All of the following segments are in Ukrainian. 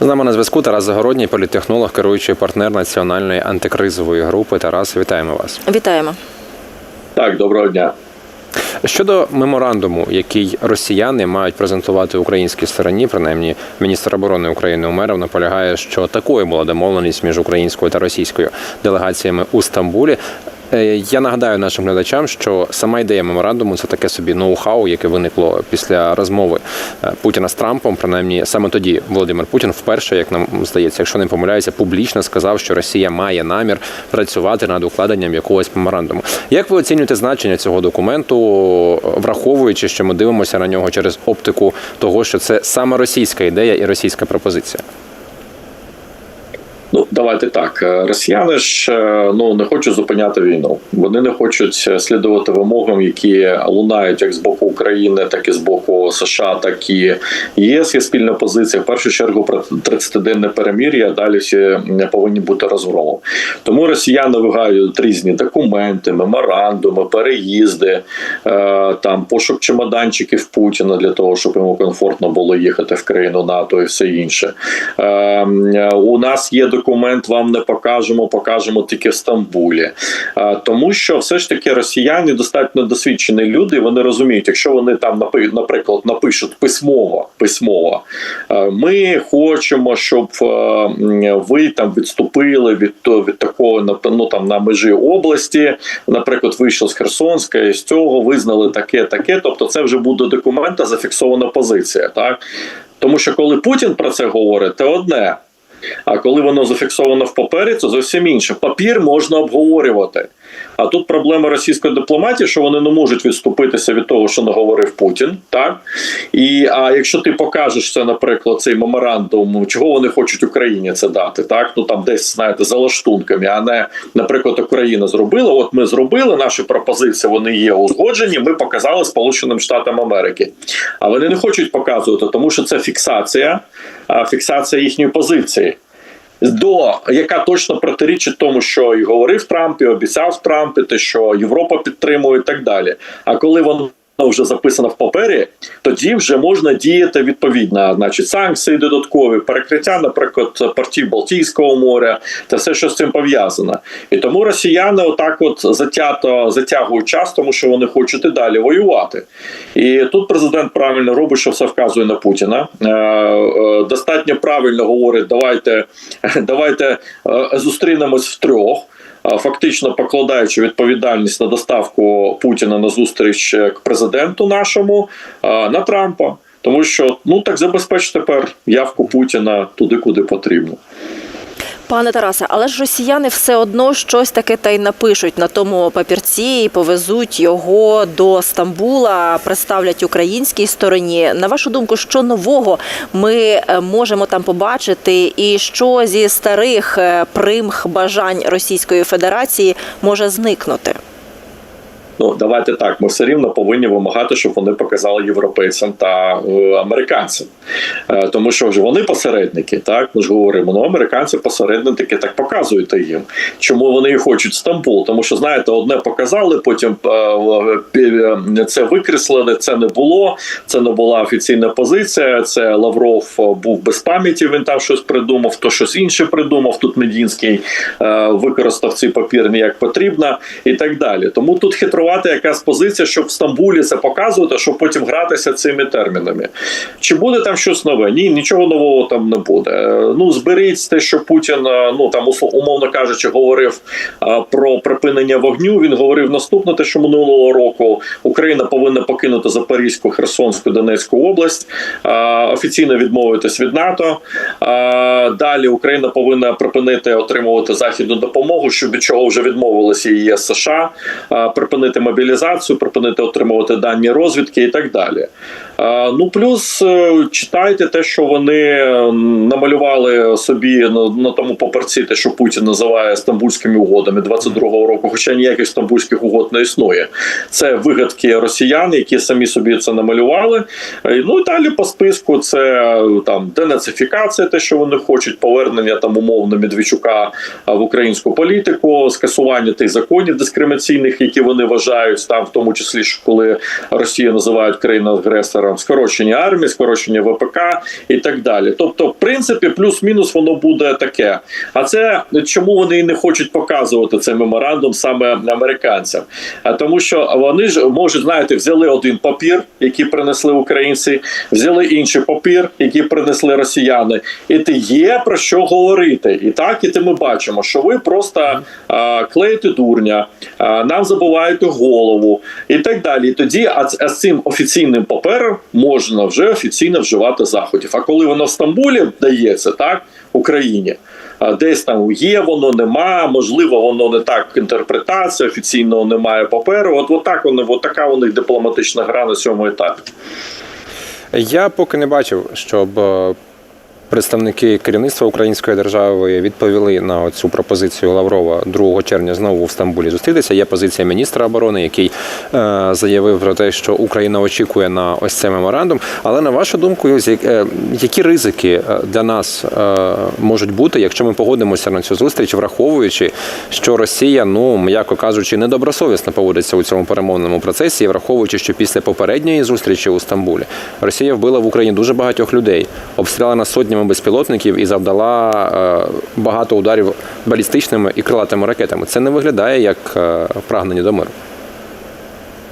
З нами на зв'язку Тарас Загородній, політтехнолог, керуючий партнер національної антикризової групи. Тарас, вітаємо вас. Вітаємо. Так, доброго дня. Щодо меморандуму, який росіяни мають презентувати українській стороні, принаймні міністр оборони України Умеров наполягає, що такою була домовленість між українською та російською делегаціями у Стамбулі. Е, Я нагадаю нашим глядачам, що сама ідея меморандуму це таке собі ноу-хау, яке виникло після розмови е, Путіна з Трампом. Принаймні, саме тоді Володимир Путін вперше, як нам здається, якщо не помиляюся, публічно сказав, що Росія має намір працювати над укладенням якогось меморандуму. Як ви оцінюєте значення цього документу, враховуючи, що ми дивимося на нього через оптику того, що це саме російська ідея і російська пропозиція? Ну давайте так. Е, Росіяни ж е, ну не хочуть зупиняти війну. Вони не хочуть слідувати вимогам, які лунають як з боку України, так і з боку США, так і ЄС. Є спільна позиція. В першу чергу про 30-денне перемір'я. Далі всі повинні бути розгромом. Тому росіяни вигають різні документи, меморандуми, переїзди, е, там пошук чемоданчиків Путіна для того, щоб йому комфортно було їхати в країну НАТО і все інше. Е, У нас є документ, вам не покажемо, покажемо тільки в Стамбулі. Тому що все ж таки росіяни достатньо досвідчені люди. Вони розуміють, якщо вони там наприклад напишуть письмово, письмово, ми хочемо, щоб ви там відступили від від такого ну, там на межі області, наприклад, вийшли з Херсонська і з цього визнали таке, таке. Тобто, це вже буде документа, зафіксована позиція, так. Тому що коли Путін про це говорить, це одне. А коли воно зафіксовано в папері, це зовсім інше. Папір можна обговорювати. А тут проблема російської дипломатії, що вони не можуть відступитися від того, що наговорив Путін. Так і а якщо ти покажеш це, наприклад, цей меморандум, чого вони хочуть Україні це дати, так ну там десь знаєте за лаштунками, а не наприклад, Україна зробила. От ми зробили наші пропозиції, вони є узгоджені. Ми показали Сполученим Штатам Америки. А вони не хочуть показувати, тому що це фіксація, фіксація їхньої позиції до яка точно протирічить тому, що і говорив Трамп, і обіцяв Трамп, і те, що Європа підтримує, і так далі. А коли воно вже записано в папері, тоді вже можна діяти відповідно, значить, санкції додаткові, перекриття, наприклад, портів Балтійського моря та все, що з цим пов'язано. І тому росіяни отак, от затято затягують час, тому що вони хочуть і далі воювати. І тут президент правильно робить, що все вказує на Путіна. Е, е, Достатньо правильно говорить, давайте, давайте е, зустрінемось втрьох. а, Фактично покладаючи відповідальність на доставку Путіна на зустріч е, к президенту нашому на Трампа, тому що ну так забезпечить тепер явку Путіна туди, куди потрібно. Пане Тарасе, але ж росіяни все одно щось таке та й напишуть на тому папірці і повезуть його до Стамбула, представлять українській стороні. На вашу думку, що нового ми е, можемо там побачити, і що зі старих е, примх бажань Російської Федерації може зникнути? Ну давайте так. Ми все рівно повинні вимагати, щоб вони показали європейцям та е, американцям, е, тому що ж вони посередники. Так ми ж говоримо. Ну американці посередники так показують їм. Чому вони хочуть Стамбул? Тому що знаєте, одне показали, потім е, пі- це викреслили. Це не було. Це не була офіційна позиція. Це Лавров е, був без пам'яті. Він там щось придумав, то щось інше придумав. Тут Медінський е, використав цей папір не як потрібно, і так далі. Тому тут хитрувати якась позиція, щоб в Стамбулі це показувати, щоб потім гратися цими термінами. Чи буде там щось нове? Ні, нічого нового там не буде. Ну зберіть те, що Путін, е, ну там умовно кажучи, говорив е, про припинення вогню. Він говорив наступне, те, що минулого року Україна повинна покинути Запорізьку, Херсонську, Донецьку область, е, офіційно відмовитись від НАТО. Далі Україна повинна припинити отримувати західну допомогу, що від чого вже відмовилися і ЄС США, припинити мобілізацію, припинити отримувати дані розвідки і так далі. Ну плюс е, читайте те, що вони е, намалювали собі на, тому паперці, те, що Путін називає стамбульськими угодами 22-го року, хоча ніяких стамбульських угод не існує. Це вигадки росіян, які самі собі це намалювали. Е, Ну і далі по списку це там денацифікація, те, що вони хочуть, повернення там умовно Медведчука в українську політику, скасування тих законів дискримінаційних, які вони вважають, там в тому числі, що коли Росію називають країною агресора е, скорочення армії, скорочення ВПК і так далі. Тобто, в принципі, плюс-мінус воно буде таке. А це чому вони і не хочуть показувати цей меморандум саме американцям? А тому, що вони ж може, знаєте, взяли один папір, який принесли українці, взяли інший папір, який принесли росіяни, і ти є про що говорити. І так, і ти ми бачимо, що ви просто а, клеїте дурня, а, нам забуваєте голову і так далі. І тоді, а з цим офіційним папером можна вже офіційно вживати заходів. А коли воно в Стамбулі дається, так Україні. Десь там є, воно нема, можливо, воно не так інтерпретація, офіційного немає паперу. От, от так вони, от така у них дипломатична гра на цьому етапі. Я поки не бачив, щоб е, представники керівництва української держави відповіли на цю пропозицію Лаврова 2 червня знову в Стамбулі зустрітися. Є позиція міністра оборони, який е, заявив про те, що Україна очікує на ось цей меморандум. Але на вашу думку, е, які ризики е, для нас можуть бути, якщо ми погодимося на цю зустріч, враховуючи, що Росія, ну м'яко кажучи, недобросовісно поводиться у цьому перемовному процесі, враховуючи, що після попередньої зустрічі у Стамбулі Росія вбила в Україні дуже багатьох людей, обстріляла нас сотнями безпілотників і завдала е, багато ударів балістичними і крилатими ракетами. Це не виглядає як е, прагнення до миру.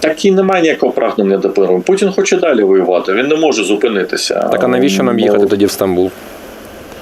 Так і немає ніякого прагнення до миру. Путін хоче далі воювати. Він не може зупинитися. Так а навіщо нам їхати тоді в Стамбул?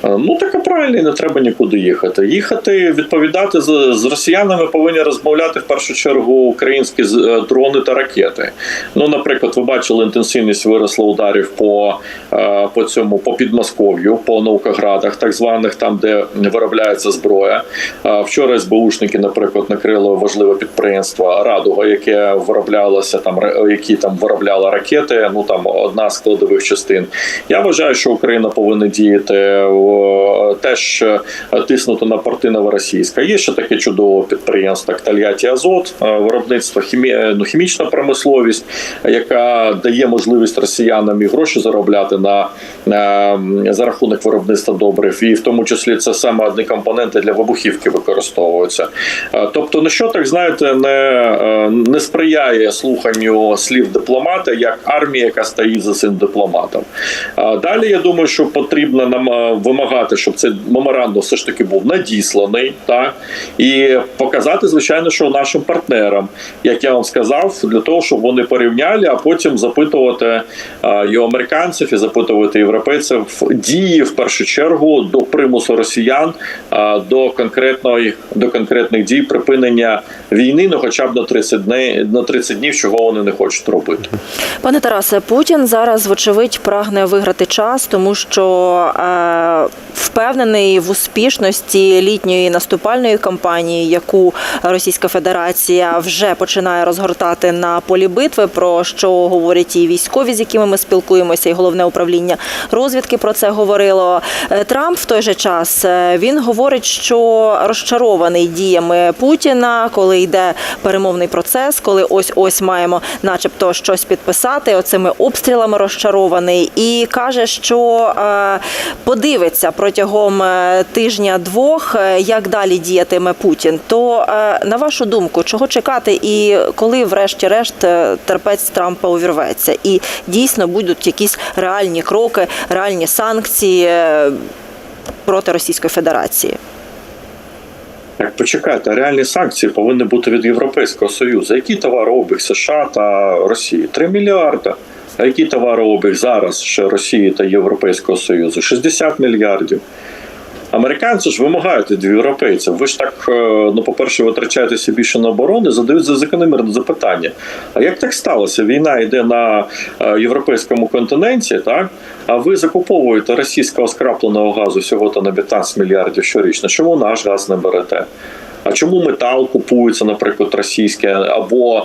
Е, Ну так і правильно, не треба нікуди їхати. Їхати, відповідати з, з росіянами повинні розмовляти в першу чергу українські е, дрони та ракети. Ну, наприклад, ви бачили інтенсивність виросла ударів по, е, по цьому по Підмосков'ю, по наукоградах, так званих, там, де виробляється зброя. Вчора СБУшники, наприклад, накрили важливе підприємство Радуга, яке вироблялося там, які там виробляли ракети. Ну там одна з складових частин. Я вважаю, що Україна повинна діяти теж тиснути на порти новоросійська. Є ще таке чудове підприємство, як Тольятті Азот, е, виробництво хімі... е, ну, хімічна промисловість, яка дає можливість росіянам і гроші заробляти на, на за рахунок виробництва добрив, і в тому числі це саме одні компоненти для вибухівки використовуються. Е, Тобто, ну що так знаєте, не, не сприяє слуханню слів дипломата, як армія, яка стоїть за цим дипломатом. Далі я думаю, що потрібно нам е, вимагати, щоб цей меморандум все ж таки був надісланий, так і показати, звичайно, що нашим партнерам, як я вам сказав, для того, щоб вони порівняли, а потім запитувати і американців, і запитувати європейців дії в першу чергу до примусу росіян до конкретної до конкретних дій припинення війни, ну хоча б на 30 днів на 30 днів, чого вони не хочуть робити. Пане Тарасе, Путін зараз, вочевидь, прагне виграти час, тому що е, впевнений в успішності літньої наступальної кампанії, яку Російська Федерація вже починає розгортати на полі битви, про що говорять і військові, з якими ми спілкуємося, і головне управління розвідки про це говорило. Е, Трамп в той же час е, він говорить, що розчарований діями Путіна, коли йде перемовний процес, коли ось ось маємо, начебто, щось підписати. Оцими обстрілами розчарований, і каже, що е, подивиться протягом е, тижня-двох, е, як далі діятиме Путін. То е, на вашу думку, чого чекати, і коли, врешті-решт, терпець Трампа увірветься, і дійсно будуть якісь реальні кроки, реальні санкції проти Російської Федерації. Так, почекайте, реальні санкції повинні бути від Європейського Союзу. Який товарообіг США та Росії? 3 мільярди. А який товарообіг зараз ще Росії та Європейського Союзу? 60 мільярдів. Американці ж вимагають від європейців. Ви ж так, е, ну, по-перше, витрачаєтеся більше на оборони, задають за закономірне запитання. А як так сталося? Війна йде на е, європейському континенті, так? А ви закуповуєте російського скрапленого газу всього то на 15 мільярдів щорічно. Чому наш газ не берете? А чому метал купується, наприклад, російське, або е,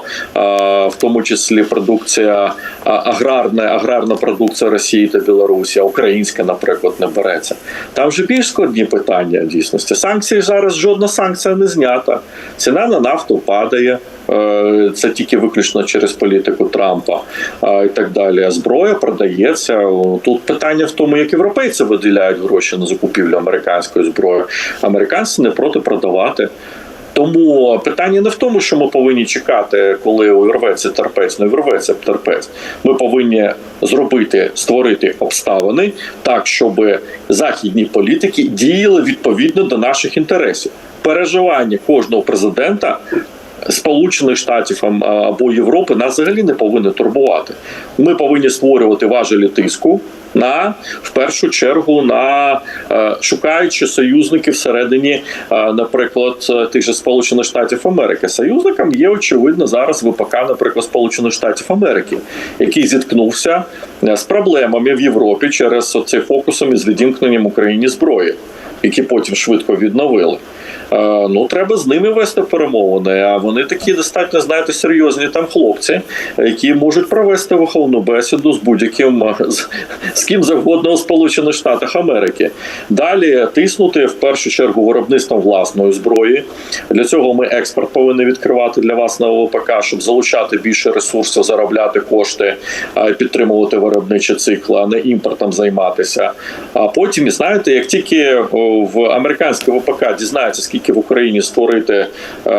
в тому числі продукція аграрна, аграрна продукція Росії та Білорусі, а українська, наприклад, не береться? Там вже більш складні питання дійсності. Санкції зараз жодна санкція не знята. Ціна на нафту падає. Е, Це тільки виключно через політику Трампа і так далі. Зброя продається. Тут питання в тому, як європейці виділяють гроші на закупівлю американської зброї. Американці не проти продавати. Тому питання не в тому, що ми повинні чекати, коли увірветься терпець, не вірветься терпець. Ми повинні зробити, створити обставини так, щоб західні політики діяли відповідно до наших інтересів. Переживання кожного президента. Сполучених Штатів або Європи нас взагалі не повинні турбувати. Ми повинні створювати важелі тиску на в першу чергу на е, шукаючи союзників всередині, е, наприклад, е, тих же Сполучених Штатів Америки. Союзником є очевидно зараз ВПК, наприклад, Сполучених Штатів Америки, який зіткнувся з проблемами в Європі через цей фокусом із відімкненням Україні зброї, які потім швидко відновили. Е, Ну, треба з ними вести перемовини. А вони такі достатньо, знаєте, серйозні там хлопці, які можуть провести виховну бесіду з будь-яким е, з, з ким завгодно у Сполучених Штатах Америки. Далі тиснути в першу чергу виробництвом власної зброї. Для цього ми експорт повинні відкривати для вас на ОВПК, щоб залучати більше ресурсів, заробляти кошти, підтримувати виробничі цикли, а не імпортом займатися. А потім, знаєте, як тільки в американське ВПК дізнається, скільки в Україні створити е,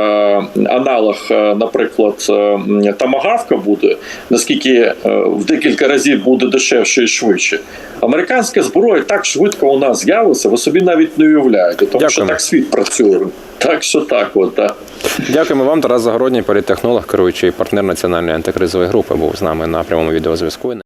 аналог, е, наприклад, е, тамагавка буде, наскільки в декілька разів буде дешевше і швидше. Американська зброя так швидко у нас з'явиться, ви собі навіть не уявляєте, тому що так світ працює. Так що так, от так. Дякуємо вам, Тарас Загородній, політтехнолог, керуючий партнер національної антикризової групи, був з нами на прямому відеозв'язку.